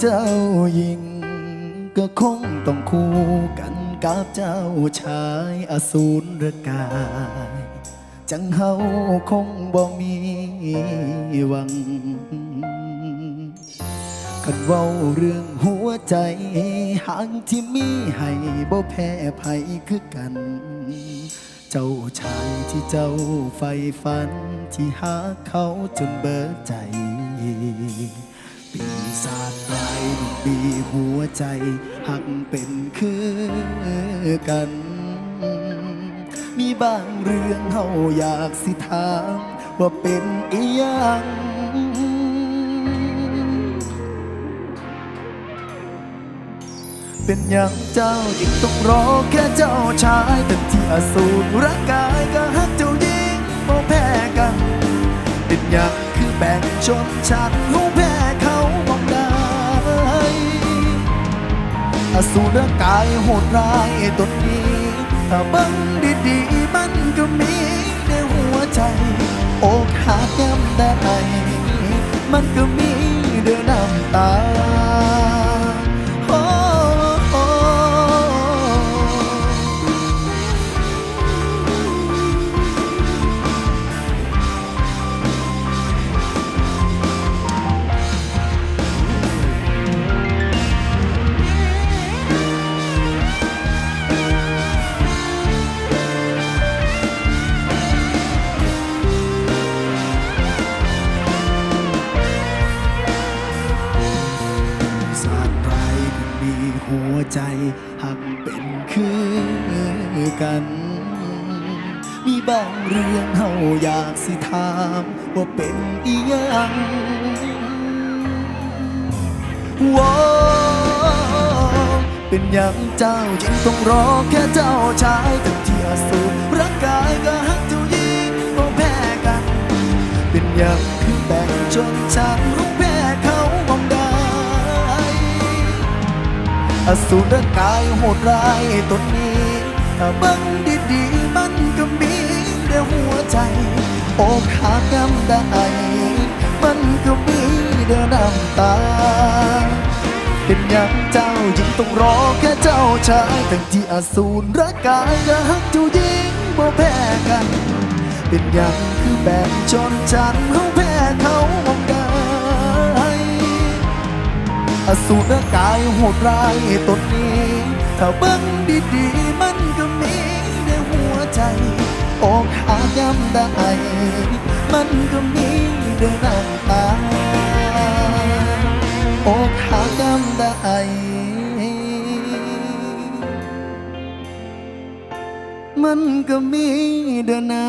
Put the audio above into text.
เจ้าหญิง ก็คงต้องคู่กันกับเจ้าชายอสูรกาย จังเฮาคงบ่มีหวังกันเว้าเรื่องหัวใจหางที่มีให้บ่แพ้ภัยคือกัน เจ้าชายที่เจ้าใฝ่ฝัน ที่หาเขาจนเบิดใจ ปีศาจร้ายบีหัวใจหักเป็นคือกัน มีบางเรื่องเฮาอยากสิถามว่าเป็นอีหยังเป็นอย่างเจ้ายิ่งต้องรอแค่เจ้าชายแต่ที่อสูรร่างกายก็ฮักเจ้ายิงโมแพ้กัน เป็นอย่างคือแบ่งชนชั้น อสูรกายโหดร้ายตนนี้ถ้าเบังดีๆมันก็มีในหัวใจ อกหักย้ำได้มันก็มีเดือน้ำตา หัวใจหักเป็นคือกัน มีบางเรื่องเฮาอยากสิถามว่าเป็นอีหยังว้าเป็นอย่างเจ้าจึงต้องรอแค่เจ้าชายตั้ง อสูรกายโหดร้ายตนนี้ ถ้าบังดีๆมันก็มีในหัวใจอกหักย้ำได้มันก็มีเดือน้ำตา เป็นอย่างเจ้ายิ่งต้องรอแค่เจ้าชายทั้งที่อสูรร่างกายก็หักเจ้ายิงบ่แพ้กัน เป็นอย่างคือแบบชนชั้นเขาแพ้เขา อสูรกายโหดร้ายตนนี้ ถ้าเบิ้งดีๆ มันก็มีในหัวใจ อกหักย้ำได้ มันก็มีในน้ำตาอกหักย้ำได้มันก็มีเดินน้